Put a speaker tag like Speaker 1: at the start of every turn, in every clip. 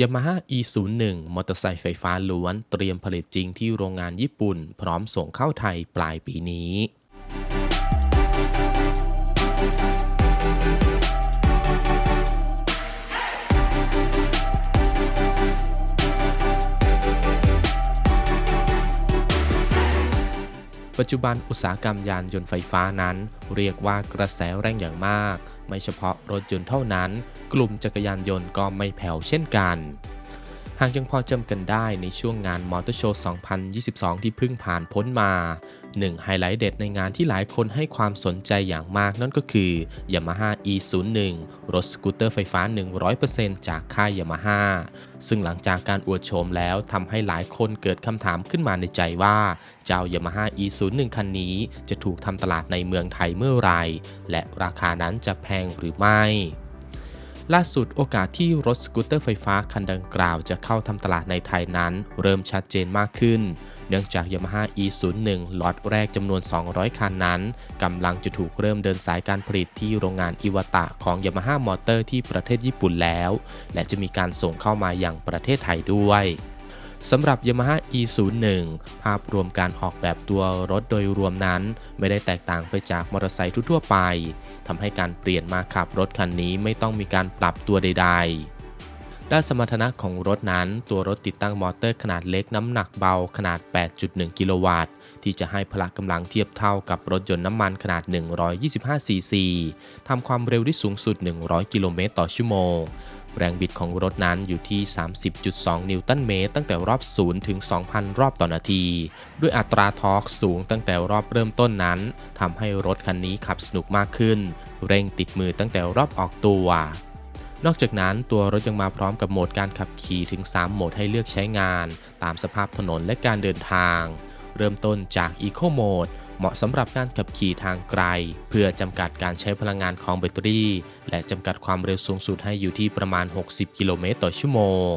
Speaker 1: Yamaha E01 มอเตอร์ไซค์ไฟฟ้าล้วนเตรียมผลิตจริงที่โรงงานญี่ปุ่น พร้อมส่งเข้าไทยปลายปีนี้ปัจจุบันอุตสาหกรรมยานยนต์ไฟฟ้านั้น เรียกว่ากระแสแรงอย่างมาก ไม่เฉพาะรถยนต์เท่านั้น กลุ่มจักรยานยนต์ก็ไม่แผ่วเช่นกัน หากยังพอจำกันได้ในช่วงงานมอเตอร์โชว์ 2022 ที่เพิ่งผ่านพ้นมาหนึ่งไฮไลท์เด็ดในงานที่หลายคนให้ความสนใจอย่างมากนั่นก็คือ Yamaha E01 รถสกูตเตอร์ไฟฟ้า 100%จากค่าย Yamaha ซึ่งหลังจากการอวดโฉมแล้วทำให้หลายคนเกิดคำถามขึ้นมาในใจว่า เจ้า Yamaha E01 คันนี้จะถูกทำตลาดในเมืองไทยเมื่อไรและราคานั้นจะแพงหรือไม่ ล่าสุดโอกาสที่รถสกูตเตอร์ไฟฟ้าคันดังกล่าวจะเข้าทำตลาดในไทยนั้น เริ่มชัดเจนมากขึ้น เนื่องจาก Yamaha E01 ล็อตแรกจำนวน 200 คันนั้นกำลังจะถูกเริ่มเดินสายการผลิตที่โรงงานอิวตะของ Yamaha Motor ที่ประเทศญี่ปุ่นแล้ว และจะมีการส่งเข้ามาอย่างประเทศไทยด้วย สำหรับ Yamaha E01 ภาพรวมการออกแบบตัวรถโดยรวมนั้น ไม่ได้แตกต่างไปจากมอเตอร์ไซค์ทั่วไปทำให้การเปลี่ยนมาขับรถคันนี้ไม่ต้องมีการปรับตัวใด ๆด้านสมรรถนะของรถนั้น ตัวรถติดตั้งมอเตอร์ขนาดเล็กน้ำหนักเบาขนาด 8.1 กิโลวัตต์ ที่จะให้พละกำลังเทียบเท่ากับรถยนต์น้ำมันขนาด 125 ซีซี ทำความเร็วได้สูงสุด 100 กิโลเมตรต่อชั่วโมง แรงบิดของรถนั้นอยู่ที่ 30.2 นิวตันเมตร ตั้งแต่รอบ 0 ถึง 2,000 รอบต่อนาที ด้วยอัตราทอร์กสูงตั้งแต่รอบเริ่มต้นนั้นทำให้รถคันนี้ขับสนุกมากขึ้น เร่งติดมือตั้งแต่รอบออกตัวนอกจากนั้นตัวรถยังมาพร้อมกับโหมดการขับขี่ถึง 3 โหมดให้เลือกใช้งาน ตามสภาพถนนและการเดินทาง เริ่มต้นจาก Eco Mode เหมาะสำหรับการขับขี่ทางไกล เพื่อจำกัดการใช้พลังงานของแบตเตอรี่ และจำกัดความเร็วสูงสุดให้อยู่ที่ประมาณ 60 กิโลเมตรต่อชั่วโมง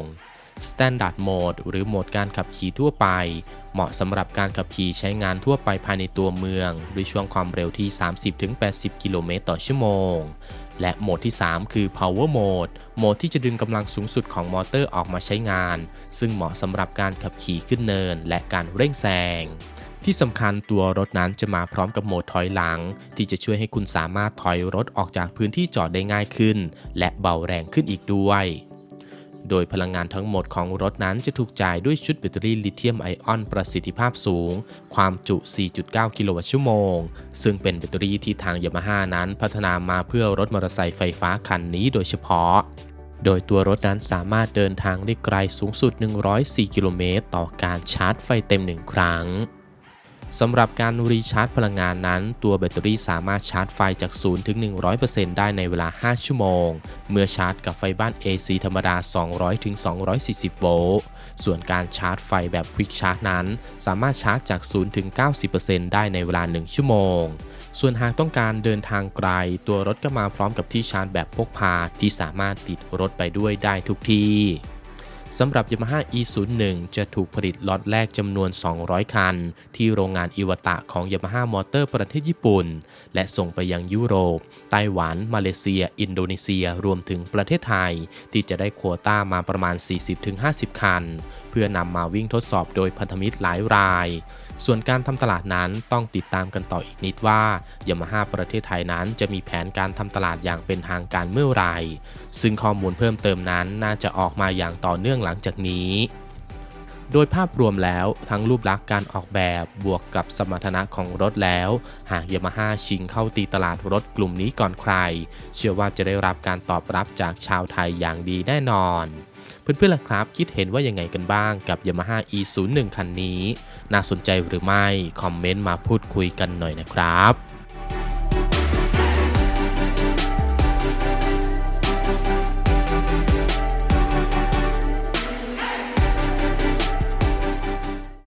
Speaker 1: Standard Mode หรือโหมดการขับขี่ทั่วไป เหมาะสำหรับการขับขี่ใช้งานทั่วไปภายในตัวเมือง ด้วยช่วงความเร็วที่ 30-80 กิโลเมตรต่อชั่วโมง และโหมดที่ 3 คือ Power Mode โหมดที่จะดึงกำลังสูงสุดของมอเตอร์ออกมาใช้งาน ซึ่งเหมาะสำหรับการขับขี่ขึ้นเนิน และการเร่งแซง ที่สำคัญตัวรถนั้นจะมาพร้อมกับโหมดถอยหลัง ที่จะช่วยให้คุณสามารถถอยรถออกจากพื้นที่จอดได้ง่ายขึ้น และเบาแรงขึ้นอีกด้วย โดยพลังงานทั้งหมดของรถนั้นจะถูกจ่ายด้วยชุดแบตเตอรี่ลิเธียมไอออนประสิทธิภาพสูง ความจุ 4.9 กิโลวัตต์ชั่วโมง ซึ่งเป็นแบตเตอรี่ที่ทางยามาฮ่านั้นพัฒนามาเพื่อรถมอเตอร์ไซค์ไฟฟ้าคันนี้โดยเฉพาะโดยตัวรถนั้นสามารถเดินทางได้ไกลสูงสุด 104 กิโลเมตร ต่อการชาร์จไฟเต็ม1ครั้ง สำหรับการรีชาร์จพลังงานนั้น ตัวแบตเตอรี่สามารถชาร์จไฟจาก 0 ถึง 100%ได้ในเวลา 5 ชั่วโมง เมื่อชาร์จกับไฟบ้าน AC ธรรมดา 200 ถึง 240 โวลต์ ส่วนการชาร์จไฟแบบควิกชาร์จนั้น สามารถชาร์จจาก 0 ถึง 90%ได้ในเวลา 1 ชั่วโมง ส่วนหากต้องการเดินทางไกล ตัวรถก็มาพร้อมกับที่ชาร์จแบบพกพาที่สามารถติดรถไปด้วยได้ทุกที่ สำหรับ Yamaha E01 จะถูกผลิตล็อตแรกจำนวน 200 คัน ที่โรงงานอิวตะของ Yamaha Motor ประเทศญี่ปุ่น และส่งไปยังยุโรป ไต้หวัน มาเลเซีย อินโดนีเซีย รวมถึงประเทศไทย ที่จะได้โควต้ามาประมาณ 40-50 คัน เพื่อนำมาวิ่งทดสอบโดยพันธมิตรหลายราย ส่วนการทำตลาดนั้นต้องติดตามกันต่ออีกนิดว่า Yamaha ประเทศไทยนั้นจะมีแผนการทำตลาดอย่างเป็นทางการเมื่อไหร่ซึ่งข้อมูลเพิ่มเติมนั้นน่าจะออกมาอย่างต่อเนื่องหลังจากนี้โดยภาพรวมแล้วทั้งรูปลักษณ์การออกแบบบวกกับสมรรถนะของรถแล้ว หากยามาฮ่าชิงเข้าตีตลาดรถกลุ่มนี้ก่อนใคร เชื่อว่าจะได้รับการตอบรับจากชาวไทยอย่างดีแน่นอน เพื่อนๆล่ะครับ คิดเห็นว่ายังไงกันบ้างกับ Yamaha E01 คันนี้ น่าสนใจหรือไม่ คอมเมนต์มาพูดคุยกันหน่อยนะครับ